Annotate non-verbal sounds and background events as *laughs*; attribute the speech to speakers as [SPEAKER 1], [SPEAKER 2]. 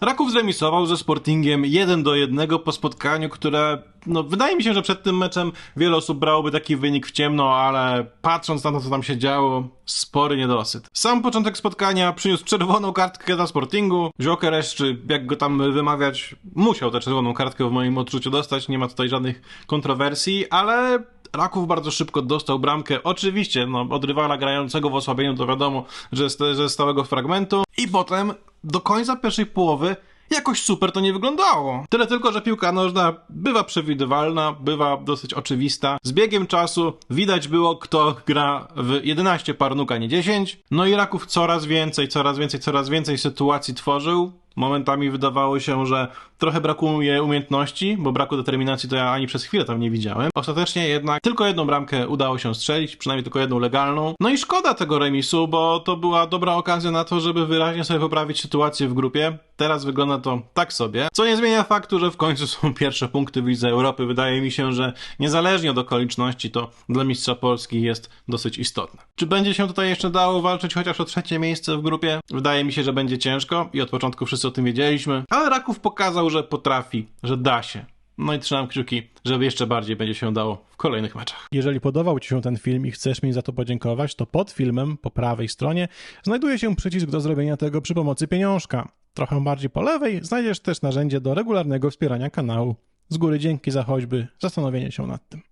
[SPEAKER 1] Raków zremisował ze Sportingiem 1 do 1 po spotkaniu, które, no, wydaje mi się, że przed tym meczem wiele osób brałoby taki wynik w ciemno, ale patrząc na to, co tam się działo, spory niedosyt. Sam początek spotkania przyniósł czerwoną kartkę dla Sportingu. Jokeres, czy jak go tam wymawiać, musiał tę czerwoną kartkę w moim odczuciu dostać, nie ma tutaj żadnych kontrowersji, ale Raków bardzo szybko dostał bramkę. Oczywiście, no, od rywala grającego w osłabieniu to wiadomo, że ze stałego fragmentu. I potem do końca pierwszej połowy jakoś super to nie wyglądało. Tyle tylko, że piłka nożna bywa przewidywalna, bywa dosyć oczywista. Z biegiem czasu widać było, kto gra w 11 parnuka, nie 10. No i Raków coraz więcej, coraz więcej, coraz więcej sytuacji tworzył. Momentami wydawało się, że trochę brakuje umiejętności, bo braku determinacji to ja ani przez chwilę tam nie widziałem. Ostatecznie jednak tylko jedną bramkę udało się strzelić, przynajmniej tylko jedną legalną. No i szkoda tego remisu, bo to była dobra okazja na to, żeby wyraźnie sobie poprawić sytuację w grupie. Teraz wygląda to tak sobie, co nie zmienia faktu, że w końcu są *laughs* pierwsze punkty w Lidze Europy. Wydaje mi się, że niezależnie od okoliczności to dla mistrza Polski jest dosyć istotne. Czy będzie się tutaj jeszcze dało walczyć chociaż o trzecie miejsce w grupie? Wydaje mi się, że będzie ciężko i od początku wszyscy o tym wiedzieliśmy, ale Raków pokazał, że potrafi, że da się. No i trzymam kciuki, żeby jeszcze bardziej będzie się dało w kolejnych meczach.
[SPEAKER 2] Jeżeli podobał Ci się ten film i chcesz mi za to podziękować, to pod filmem po prawej stronie znajduje się przycisk do zrobienia tego przy pomocy pieniążka. Trochę bardziej po lewej znajdziesz też narzędzie do regularnego wspierania kanału. Z góry dzięki za choćby zastanowienie się nad tym.